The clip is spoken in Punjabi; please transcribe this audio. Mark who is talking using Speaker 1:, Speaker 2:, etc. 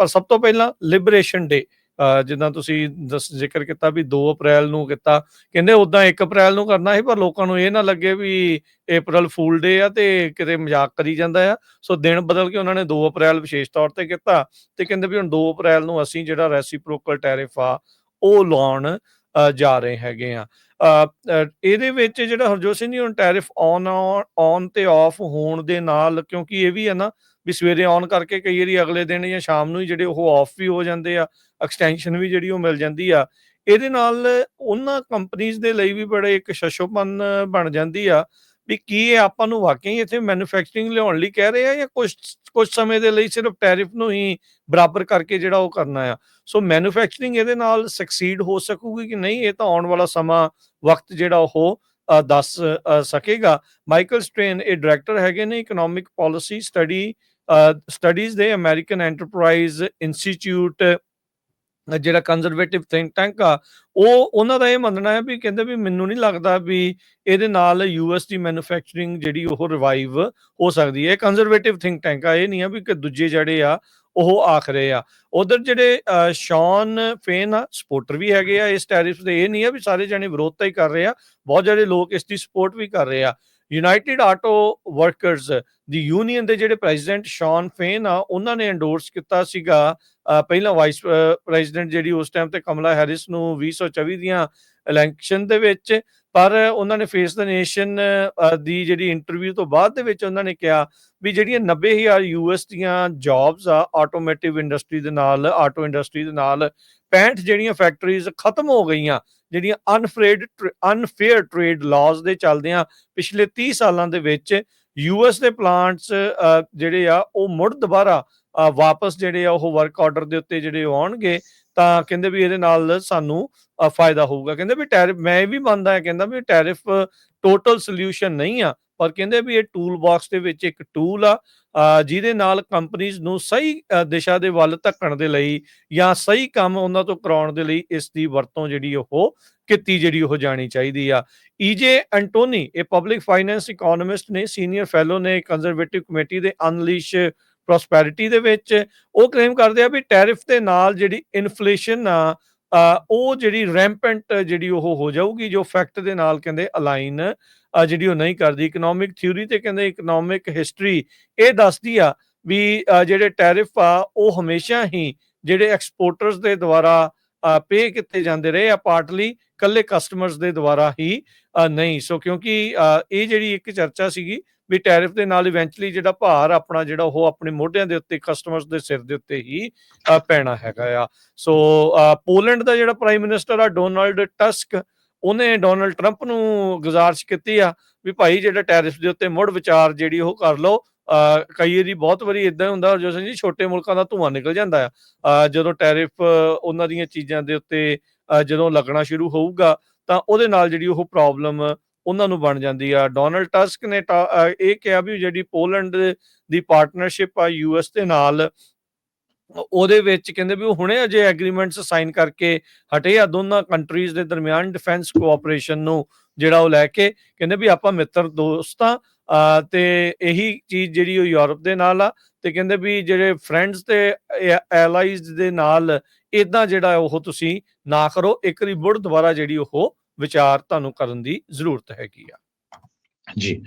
Speaker 1: ਪਰ ਸਭ ਤੋਂ ਪਹਿਲਾਂ ਲਿਬਰੇਸ਼ਨ ਡੇ ਜਿੱਦਾਂ ਤੁਸੀਂ ਜ਼ਿਕਰ ਕੀਤਾ ਵੀ 2 ਅਪ੍ਰੈਲ ਨੂੰ ਕੀਤਾ ਕਹਿੰਦੇ ਉਦਾਂ 1 ਅਪ੍ਰੈਲ ਨੂੰ ਕਰਨਾ ਸੀ ਪਰ ਲੋਕਾਂ ਨੂੰ ਇਹ ਨਾ ਲੱਗੇ ਵੀ ਅਪ੍ਰੈਲ ਫੂਲ ਡੇ ਆ ਤੇ ਕਿਤੇ ਮਜ਼ਾਕ ਕਰੀ ਜਾਂਦਾ ਆ। ਸੋ ਦਿਨ ਬਦਲ ਕੇ ਉਹਨਾਂ ਨੇ 2 ਅਪ੍ਰੈਲ ਵਿਸ਼ੇਸ਼ ਤੌਰ ਤੇ ਕੀਤਾ ਤੇ ਕਹਿੰਦੇ ਵੀ ਹੁਣ 2 ਅਪ੍ਰੈਲ ਨੂੰ ਅਸੀਂ ਜਿਹੜਾ ਰੈਸੀਪ੍ਰੋਕਲ ਟੈਰਿਫ ਆ ਉਹ ਲਾਉਣ ਜਾ ਰਹੇ ਹੈਗੇ ਆ। ਅ, ਇਹਦੇ ਵਿੱਚ ਜਿਹੜਾ ਹਰਜੋਤ ਸਿੰਘ ਜੀ ਹੁਣ ਟੈਰਿਫ ਔਨ ਔਨ ਤੇ ਆਫ ਹੋਣ ਦੇ ਨਾਲ ਕਿਉਂਕਿ ਇਹ ਵੀ ਹੈ ਨਾ ਵੀ ਸਵੇਰੇ ਔਨ ਕਰਕੇ ਕਈ ਵਾਰੀ ਅਗਲੇ ਦਿਨ ਜਾਂ ਸ਼ਾਮ ਨੂੰ ਹੀ ਜਿਹੜੇ ਉਹ ਆਫ ਵੀ ਹੋ ਜਾਂਦੇ ਆ ਐਕਸਟੈਂਸ਼ਨ ਵੀ ਜਿਹੜੀ ਉਹ ਮਿਲ ਜਾਂਦੀ ਆ, ਇਹਦੇ ਨਾਲ ਉਹਨਾਂ ਕੰਪਨੀਆਂ ਦੇ ਲਈ ਵੀ ਬੜੇ ਇੱਕ ਸ਼ਸ਼ੋਪਨ ਬਣ ਜਾਂਦੀ ਆ ਵੀ ਕੀ ਇਹ ਆਪਾਂ ਨੂੰ ਵਾਕਈ ਇੱਥੇ ਮੈਨੂਫੈਕਚਰਿੰਗ ਲਿਆਉਣ ਲਈ ਕਹਿ ਰਹੇ ਆ ਜਾਂ ਕੁਝ ਕੁਝ ਸਮੇਂ ਦੇ ਲਈ ਸਿਰਫ ਟੈਰਿਫ ਨੂੰ ਹੀ ਬਰਾਬਰ ਕਰਕੇ ਜਿਹੜਾ ਉਹ ਕਰਨਾ ਆ? ਸੋ ਮੈਨੂਫੈਕਚਰਿੰਗ ਇਹਦੇ ਨਾਲ ਸਕਸੀਡ ਹੋ ਸਕੂਗੀ ਕਿ ਨਹੀਂ? ਇਹ ਤਾਂ ਆਉਣ ਵਾਲਾ ਸਮਾਂ ਵਕਤ ਜਿਹੜਾ ਉਹ ਦੱਸ ਸਕੇਗਾ। ਮਾਈਕਲ ਸਟ੍ਰੇਨ, ਇਹ ਡਾਇਰੈਕਟਰ ਹੈਗੇ ਨੇ ਇਕਨੋਮਿਕ ਪਾਲਿਸੀ ਸਟੱਡੀ ਸਟੱਡੀਜ਼ ਦੇ ਅਮਰੀਕਨ ਐਂਟਰਪ੍ਰਾਈਜ਼ ਇੰਸਟੀਚਿਊਟ ਜਿਹੜਾ ਕੰਜ਼ਰਵੇਟਿਵ ਥਿੰਕ ਟੈਂਕ ਆ ਉਹ ਉਹਨਾਂ ਦਾ ਇਹ ਮੰਨਣਾ ਹੈ ਵੀ ਕਹਿੰਦੇ ਵੀ ਮੈਨੂੰ ਨਹੀਂ ਲੱਗਦਾ ਵੀ ਇਹਦੇ ਨਾਲ ਯੂਐਸ ਦੀ ਮੈਨੂਫੈਕਚਰਿੰਗ ਜਿਹੜੀ ਉਹ ਰਿਵਾਈਵ ਹੋ ਸਕਦੀ ਹੈ। ਕੰਜ਼ਰਵੇਟਿਵ ਥਿੰਕ ਟੈਂਕ ਆ ਇਹ ਨਹੀਂ ਆ ਵੀ ਕਿ ਦੂਜੇ ਜਿਹੜੇ ਆ ਉਹ ਆਖ ਰਹੇ ਆ। ਉਧਰ ਜਿਹੜੇ ਅ, ਸ਼ੌਨ ਫੇਨ ਆ ਸਪੋਰਟਰ ਵੀ ਹੈਗੇ ਆ ਇਸ ਟੈਰਿਫ ਦੇ ਇਹ ਨਹੀਂ ਆ ਵੀ ਸਾਰੇ ਜਣੇ ਵਿਰੋਧਤਾ ਹੀ ਕਰ ਰਹੇ ਆ ਬਹੁਤ ਜਿਹੜੇ ਲੋਕ ਇਸ ਦੀ ਸਪੋਰਟ ਵੀ ਕਰ ਰਹੇ ਆ। ਯੂਨਾਈਟਿਡ ਆਟੋ ਵਰਕਰਸ ਦੀ ਯੂਨੀਅਨ ਦੇ ਜਿਹੜੇ ਪ੍ਰੈਜ਼ੀਡੈਂਟ ਸ਼ੌਨ ਫੇਨ ਆ, ਉਹਨਾਂ ਨੇ ਐਂਡੋਰਸ ਕੀਤਾ ਸੀਗਾ। ਪਹਿਲਾਂ ਵਾਈਸ ਪ੍ਰੈਜ਼ੀਡੈਂਟ ਜਿਹੜੀ ਉਸ ਟਾਈਮ ਤੇ ਕਮਲਾ ਹੈਰਿਸ ਨੂੰ 2024 ਦੀਆਂ ਇਲੈਕਸ਼ਨ ਦੇ ਵਿੱਚ, ਪਰ ਉਹਨਾਂ ਨੇ ਫੇਸ ਦ ਨੇਸ਼ਨ ਦੀ ਜਿਹੜੀ ਇੰਟਰਵਿਊ ਤੋਂ ਬਾਅਦ ਦੇ ਵਿੱਚ ਉਹਨਾਂ ਨੇ ਕਿਹਾ ਵੀ ਜਿਹੜੀਆਂ 90000 ਯੂਐਸ ਦੀਆਂ ਜੌਬਸ ਆ ਆਟੋਮੋਟਿਵ ਇੰਡਸਟਰੀ ਦੇ ਨਾਲ ਆਟੋ ਇੰਡਸਟਰੀ ਦੇ ਨਾਲ 65 ਜਿਹੜੀਆਂ ਫੈਕਟਰੀਜ਼ ਖਤਮ ਹੋ ਗਈਆਂ ਜਿਹੜੀਆਂ ਅਨਫਰੇਡ ਅਨਫੇਅਰ ਟ੍ਰੇਡ ਲਾਜ਼ ਦੇ ਚੱਲਦਿਆਂ ਪਿਛਲੇ 30 ਸਾਲਾਂ ਦੇ ਵਿੱਚ ਯੂਐਸ ਦੇ ਪਲਾਂਟਸ ਜਿਹੜੇ ਆ, ਉਹ ਮੁੜ ਦੁਬਾਰਾ ਵਾਪਸ ਜਿਹੜੇ ਆ, ਉਹ ਵਰਕ ਆਰਡਰ ਦੇ ਉੱਤੇ ਜਿਹੜੇ ਉਹ ਆਉਣਗੇ, ਤਾਂ ਕਹਿੰਦੇ ਵੀ ਇਹਦੇ ਨਾਲ ਸਾਨੂੰ ਫਾਇਦਾ ਹੋਊਗਾ। ਕਹਿੰਦੇ ਵੀ ਟੈਰਿਫ, ਮੈਂ ਇਹ ਵੀ ਮੰਨਦਾ ਹਾਂ, ਕਹਿੰਦਾ ਵੀ ਟੈਰਿਫ ਟੋਟਲ ਸੋਲੂਸ਼ਨ ਨਹੀਂ ਆ, ਪਰ ਕਹਿੰਦੇ ਵੀ ਇਹ ਟੂਲ ਬਾਕਸ ਦੇ ਵਿੱਚ ਇੱਕ ਟੂਲ ਆ ਜਿਹਦੇ ਨਾਲ ਕੰਪਨੀਆਂ ਨੂੰ ਸਹੀ ਦਿਸ਼ਾ ਦੇ ਵੱਲ ਧੱਕਣ ਦੇ ਲਈ ਜਾਂ ਸਹੀ ਕੰਮ ਉਹਨਾਂ ਤੋਂ ਕਰਾਉਣ ਦੇ ਲਈ ਇਸ ਦੀ ਵਰਤੋਂ ਜਿਹੜੀ ਉਹ ਕੀਤੀ, ਜਿਹੜੀ ਉਹ ਜਾਣੀ ਚਾਹੀਦੀ ਆ। ਈਜੇ ਐਂਟੋਨੀ ਇਹ ਪਬਲਿਕ ਫਾਈਨੈਂਸ ਇਕਨੋਮਿਸਟ ਨੇ ਸੀਨੀਅਰ ਫੈਲੋ ਨੇ ਕੰਜ਼ਰਵੇਟਿਵ ਕਮੇਟੀ ਦੇ ਅਨਲੀਸ਼ ਪ੍ਰੋਸਪੈਰਿਟੀ ਦੇ ਵਿੱਚ। ਉਹ ਕਲੇਮ ਕਰਦੇ ਆ ਵੀ ਟੈਰਿਫ ਦੇ ਨਾਲ ਜਿਹੜੀ ਇਨਫਲੇਸ਼ਨ ਆ ਉਹ ਜਿਹੜੀ ਰੈਂਪੈਂਟ ਜਿਹੜੀ ਉਹ ਹੋ ਜਾਊਗੀ, ਜੋ ਫੈਕਟ ਦੇ ਨਾਲ ਕਹਿੰਦੇ ਅਲਾਈਨ ਜਿਹੜੀ ਉਹ ਨਹੀਂ ਕਰਦੀ ਇਕਨੋਮਿਕ ਥਿਊਰੀ ਤੇ ਕਹਿੰਦੇ ਇਕਨੋਮਿਕ ਹਿਸਟਰੀ ਇਹ ਦੱਸਦੀ ਆ ਵੀ ਜਿਹੜੇ ਟੈਰਿਫ ਆ, ਉਹ ਹਮੇਸ਼ਾ ਹੀ ਜਿਹੜੇ ਐਕਸਪੋਰਟਰਸ ਦੇ ਦੁਆਰਾ ਪੇ ਕੀਤੇ ਜਾਂਦੇ ਰਹੇ ਆ ਪਾਰਟਲੀ ਕੱਲੇ ਕਸਟਮਰਸ ਦੇ ਦੁਆਰਾ ਹੀ ਨਹੀਂ। ਸੋ ਕਿਉਂਕਿ ਇਹ ਜਿਹੜੀ ਇੱਕ ਚਰਚਾ ਸੀਗੀ ਵੀ ਟੈਰਿਫ ਦੇ ਨਾਲ ਇਵੈਂਚੁਅਲੀ ਜਿਹੜਾ ਭਾਰ ਆਪਣਾ ਜਿਹੜਾ ਉਹ ਆਪਣੇ ਮੋਢਿਆਂ ਦੇ ਉੱਤੇ ਕਸਟਮਰਸ ਦੇ ਸਿਰ ਦੇ ਉੱਤੇ ਹੀ ਪੈਣਾ ਹੈਗਾ ਆ। ਸੋ ਪੋਲੈਂਡ ਦਾ ਜਿਹੜਾ ਪ੍ਰਾਈਮ ਮਿਨਿਸਟਰ ਆ, ਡੋਨਾਲਡ ਟਸਕ, ਉਹਨੇ ਡੋਨਲਡ ਟਰੰਪ ਨੂੰ ਗੁਜ਼ਾਰਿਸ਼ ਕੀਤੀ ਆ ਵੀ ਭਾਈ ਜਿਹੜਾ ਟੈਰਿਫ ਦੇ ਉੱਤੇ ਮੁੜ ਵਿਚਾਰ ਜਿਹੜੀ ਉਹ ਕਰ ਲਓ। ਕਈ ਵਾਰੀ ਬਹੁਤ ਵਾਰੀ ਇਦਾਂ ਹੁੰਦਾ, ਜੋ ਜੀ ਛੋਟੇ ਮੁਲਕਾਂ ਦਾ ਧੂਆਂ ਨਿਕਲ ਜਾਂਦਾ ਆ। ਜਦੋਂ ਟੈਰਿਫ ਉਹਨਾਂ ਦੀਆਂ ਚੀਜ਼ਾਂ ਦੇ ਉੱਤੇ ਜਦੋਂ ਲੱਗਣਾ ਸ਼ੁਰੂ ਹੋਊਗਾ, ਤਾਂ ਉਹਦੇ ਨਾਲ ਜਿਹੜੀ ਉਹ ਪ੍ਰੋਬਲਮ ਉਹਨਾਂ ਨੂੰ ਬਣ ਜਾਂਦੀ ਆ। ਡੋਨਾਲਡ ਟਸਕ ਨੇ ਇਹ ਕਿਹਾ ਵੀ ਜਿਹੜੀ ਪੋਲੈਂਡ ਦੀ ਪਾਰਟਨਰਸ਼ਿਪ ਆ ਯੂਐਸ ਦੇ ਨਾਲ ਉਹਦੇ ਵਿੱਚ ਕਹਿੰਦੇ ਵੀ ਉਹ ਹੁਣੇ ਅਜੇ ਐਗਰੀਮੈਂਟਸ ਸਾਈਨ ਕਰਕੇ ਹਟੇ ਆ ਦੋਨਾਂ ਕੰਟਰੀਜ਼ ਦੇ ਦਰਮਿਆਨ ਡਿਫੈਂਸ ਕੋਆਪਰੇਸ਼ਨ ਨੂੰ ਜਿਹੜਾ ਉਹ ਲੈ ਕੇ ਕਹਿੰਦੇ ਵੀ ਆਪਾਂ ਮਿੱਤਰ ਦੋਸਤਾਂ ਅ, ਤੇ ਇਹੀ ਚੀਜ਼ ਜਿਹੜੀ ਉਹ ਯੂਰਪ ਦੇ ਨਾਲ ਆ ਤੇ ਕਹਿੰਦੇ ਵੀ ਜਿਹੜੇ ਫਰੈਂਡਸ ਤੇ ਐਲਾਈਜ਼ ਦੇ ਨਾਲ ਇਦਾਂ ਜਿਹੜਾ ਉਹ ਤੁਸੀਂ ਨਾ ਕਰੋ। ਇੱਕ ਵਾਰੀ ਮੁੜ ਦੁਬਾਰਾ ਜਿਹੜੀ ਉਹ ਵਿਚਾਰ ਤੁਹਾਨੂੰ ਕਰਨ ਦੀ ਜ਼ਰੂਰਤ ਹੈਗੀ ਆ।
Speaker 2: ਜੀ।